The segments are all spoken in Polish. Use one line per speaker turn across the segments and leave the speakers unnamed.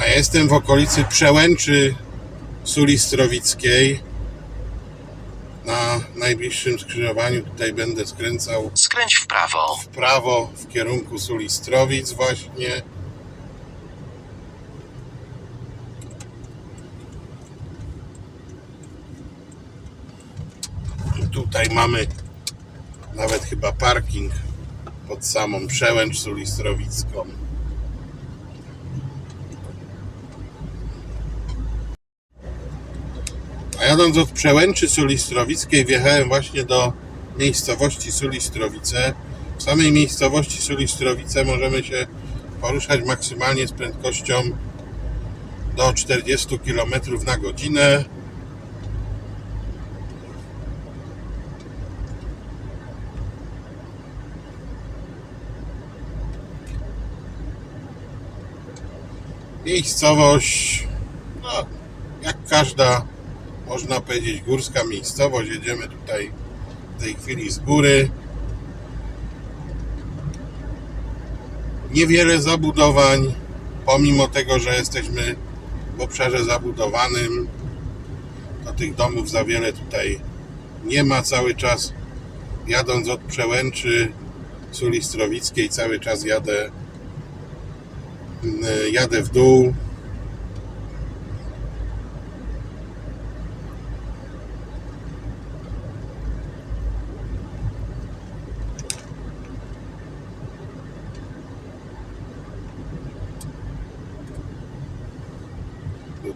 A ja jestem w okolicy Przełęczy Suli Strowickiej. Na najbliższym skrzyżowaniu tutaj będę skręcał
Skręć w prawo.
w prawo w kierunku Suli Strowic właśnie. I tutaj mamy nawet chyba parking pod samą przełęcz Sulistrowicką. Jadąc od przełęczy Sulistrowickiej wjechałem właśnie do miejscowości Sulistrowice. W samej miejscowości Sulistrowice możemy się poruszać maksymalnie z prędkością do 40 km na godzinę. Miejscowość, no, jak każda, można powiedzieć, górska miejscowość. Jedziemy tutaj w tej chwili z góry. Niewiele zabudowań, pomimo tego, że jesteśmy w obszarze zabudowanym, to tych domów za wiele tutaj nie ma. Cały czas jadąc od Przełęczy Sulistrowickiej, cały czas jadę mm, jadę w dół.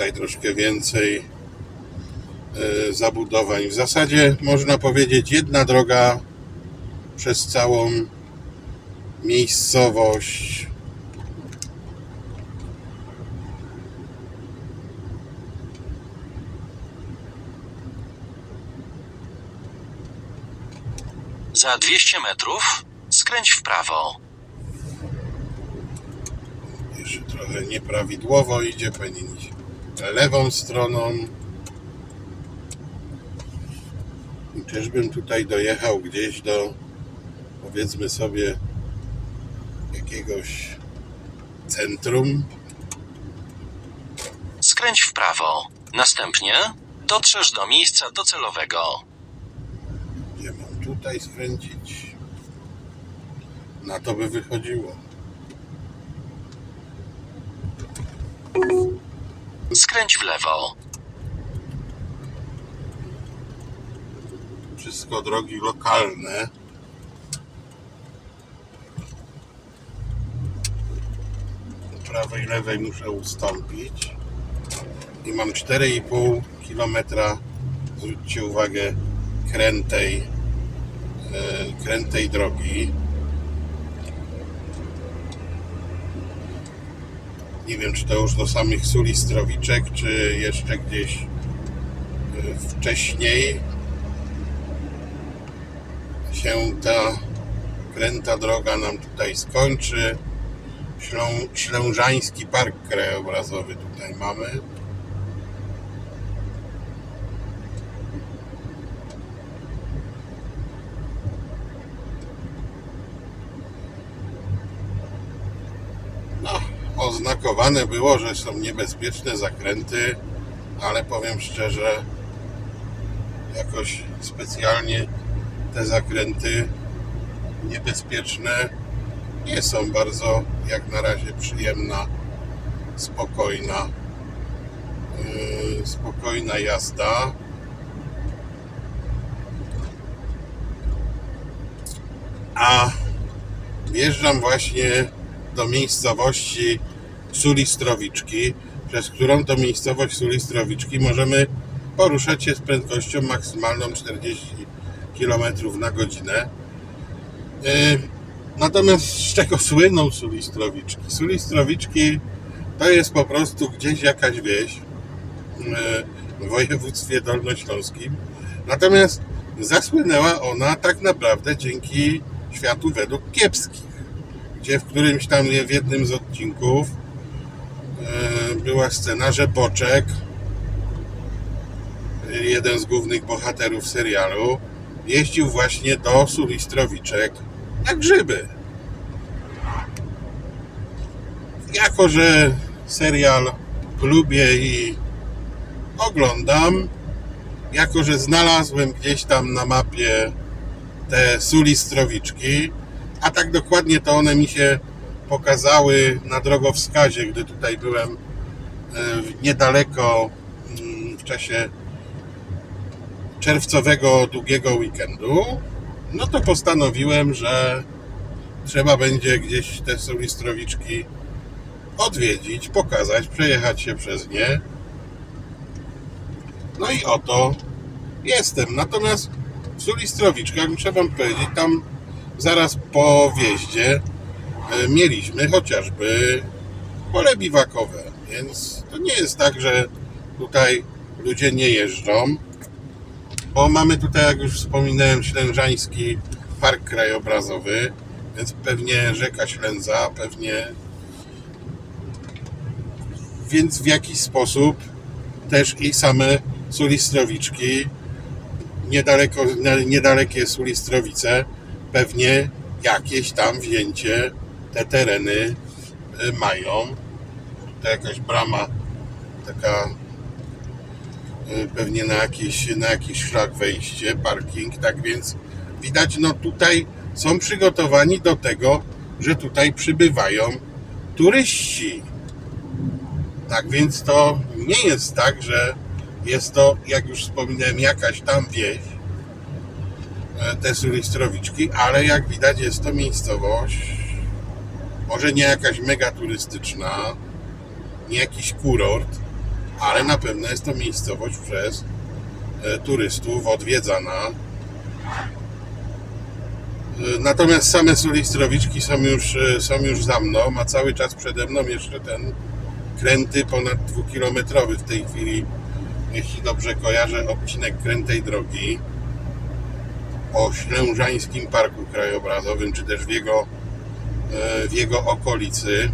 Tutaj troszkę więcej e, zabudowań. W zasadzie można powiedzieć jedna droga przez całą miejscowość.
Za 200 metrów skręć w prawo.
Jeszcze trochę nieprawidłowo idzie, powinien iść lewą stroną. I czyżbym tutaj dojechał gdzieś do, powiedzmy sobie, jakiegoś centrum.
Skręć w prawo. Następnie dotrzesz do miejsca docelowego.
Gdzie mam tutaj skręcić? Na to by wychodziło.
Skręć w lewo.
Wszystko drogi lokalne. Prawej, lewej muszę ustąpić. I mam 4,5 km. Zwróćcie uwagę, krętej, e, krętej drogi. Nie wiem, czy to już do samych Sulistrowiczek, czy jeszcze gdzieś e, wcześniej się ta kręta droga nam tutaj skończy. Ślą, Ślężański Park Krajobrazowy tutaj mamy. No, oznakowane było, że są niebezpieczne zakręty, ale powiem szczerze, jakoś specjalnie te zakręty niebezpieczne nie są bardzo jak na razie przyjemna, spokojna, yy, spokojna jazda. A wjeżdżam właśnie do miejscowości Sulistrowiczki, przez którą to miejscowość Sulistrowiczki możemy poruszać się z prędkością maksymalną 40 km na godzinę. Yy, Natomiast z czego słyną Sulistrowiczki? Sulistrowiczki to jest po prostu gdzieś jakaś wieś yy, w województwie dolnośląskim. Natomiast zasłynęła ona tak naprawdę dzięki światu według kiepskich, gdzie w którymś tam w jednym z odcinków była scena, że Boczek, jeden z głównych bohaterów serialu, jeździł właśnie do Sulistrowiczek na grzyby. Jako, że serial lubię i oglądam, jako że znalazłem gdzieś tam na mapie te sulistrowiczki, a tak dokładnie to one mi się pokazały na drogowskazie, gdy tutaj byłem e, niedaleko mm, w czasie czerwcowego długiego weekendu, no to postanowiłem, że trzeba będzie gdzieś te sulistrowiczki odwiedzić, pokazać, przejechać się przez nie. No i oto jestem. Natomiast w Sulistrowiczkach, muszę Wam powiedzieć, tam zaraz po wjeździe mieliśmy chociażby pole biwakowe, więc to nie jest tak, że tutaj ludzie nie jeżdżą, bo mamy tutaj, jak już wspominałem, Ślężański Park Krajobrazowy, więc pewnie rzeka Ślęza, pewnie więc w jakiś sposób też i same Sulistrowiczki, niedaleko, niedalekie Sulistrowice, pewnie jakieś tam wzięcie te tereny y, mają. To jakaś brama taka y, pewnie na jakiś, na jakiś szlak wejście, parking, tak więc widać, no tutaj są przygotowani do tego, że tutaj przybywają turyści. Tak więc to nie jest tak, że jest to, jak już wspominałem, jakaś tam wieś, e, te Sulistrowiczki, ale jak widać jest to miejscowość, może nie jakaś mega turystyczna, nie jakiś kurort, ale na pewno jest to miejscowość przez e, turystów odwiedzana. E, Natomiast same Sulistrowiczki są już, e, są już za mną, a cały czas przede mną jeszcze ten kręty ponad dwukilometrowy w tej chwili, jeśli dobrze kojarzę, odcinek krętej drogi o Ślężańskim Parku Krajobrazowym, czy też w jego, w jego okolicy.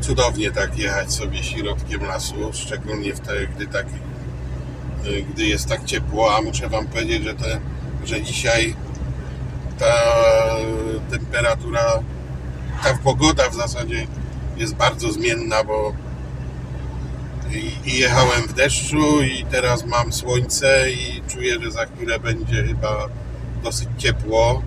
Cudownie tak jechać sobie środkiem lasu, szczególnie wtedy, gdy tak y, gdy jest tak ciepło, a muszę Wam powiedzieć, że, te, że dzisiaj ta temperatura, ta pogoda w zasadzie jest bardzo zmienna, bo i, jechałem w deszczu i teraz mam słońce i czuję, że za chwilę będzie chyba dosyć ciepło.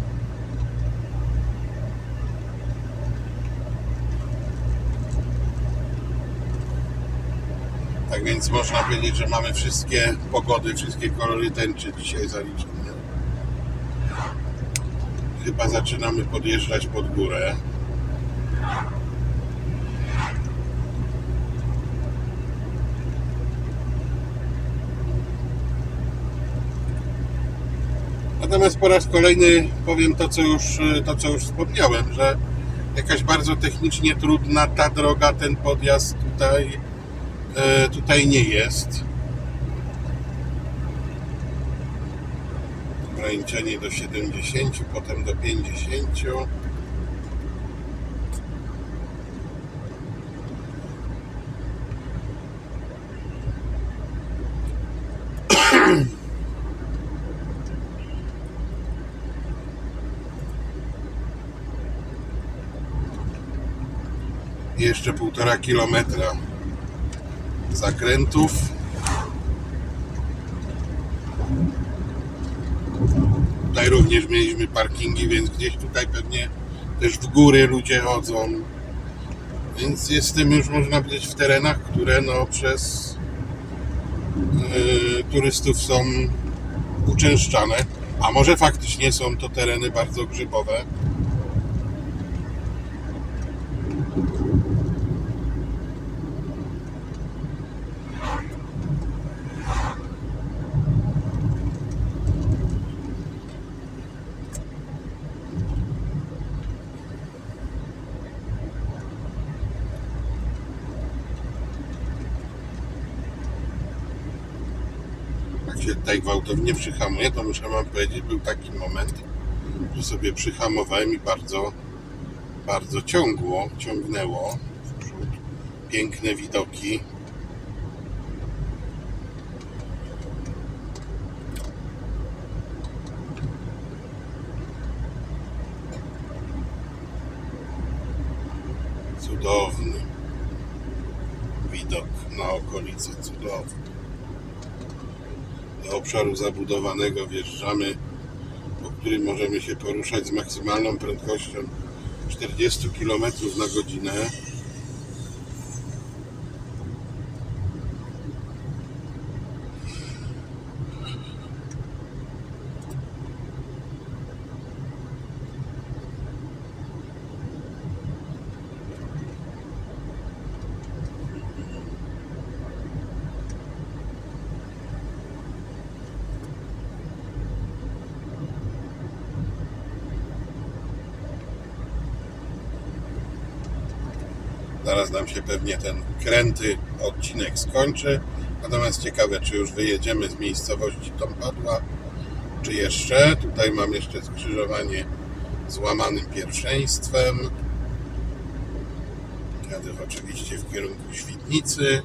Tak więc można powiedzieć, że mamy wszystkie pogody, wszystkie kolory tęczy dzisiaj zaliczone. Chyba zaczynamy podjeżdżać pod górę. Natomiast po raz kolejny powiem to, co już, to, co już wspomniałem, że jakaś bardzo technicznie trudna ta droga, ten podjazd tutaj e, tutaj nie jest. Ograniczenie do 70, potem do 50. Jeszcze półtora kilometra zakrętów. Tutaj również mieliśmy parkingi, więc gdzieś tutaj pewnie też w góry ludzie chodzą. Więc jestem już, można powiedzieć, w terenach, które no, przez yy, turystów są uczęszczane. A może faktycznie są to tereny bardzo grzybowe. tutaj gwałtownie przyhamuję, to muszę wam powiedzieć, był taki moment, że sobie przyhamowałem i bardzo, bardzo ciągło, ciągnęło w przód. Piękne widoki. Cudowny widok na okolice, cudowny. Obszaru zabudowanego wjeżdżamy, po którym możemy się poruszać z maksymalną prędkością 40 km na godzinę. Zaraz nam się pewnie ten kręty odcinek skończy. Natomiast ciekawe, czy już wyjedziemy z miejscowości Tompadła, czy jeszcze. Tutaj mam jeszcze skrzyżowanie z łamanym pierwszeństwem. Jadę oczywiście w kierunku Świdnicy.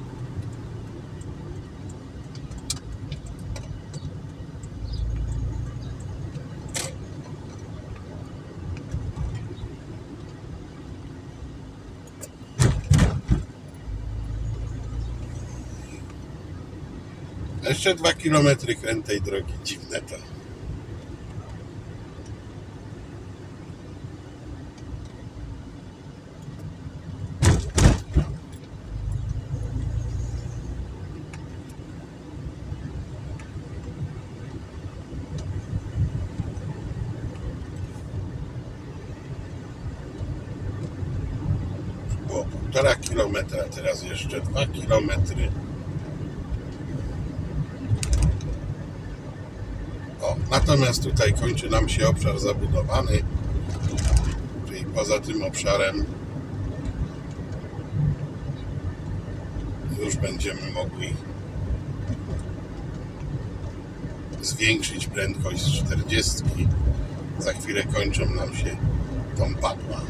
Jeszcze dwa kilometry krętej drogi. Dziwne to. Było półtora kilometra, teraz jeszcze dwa kilometry. Natomiast tutaj kończy nam się obszar zabudowany, czyli poza tym obszarem już będziemy mogli zwiększyć prędkość z 40. Za chwilę kończą nam się tą padła.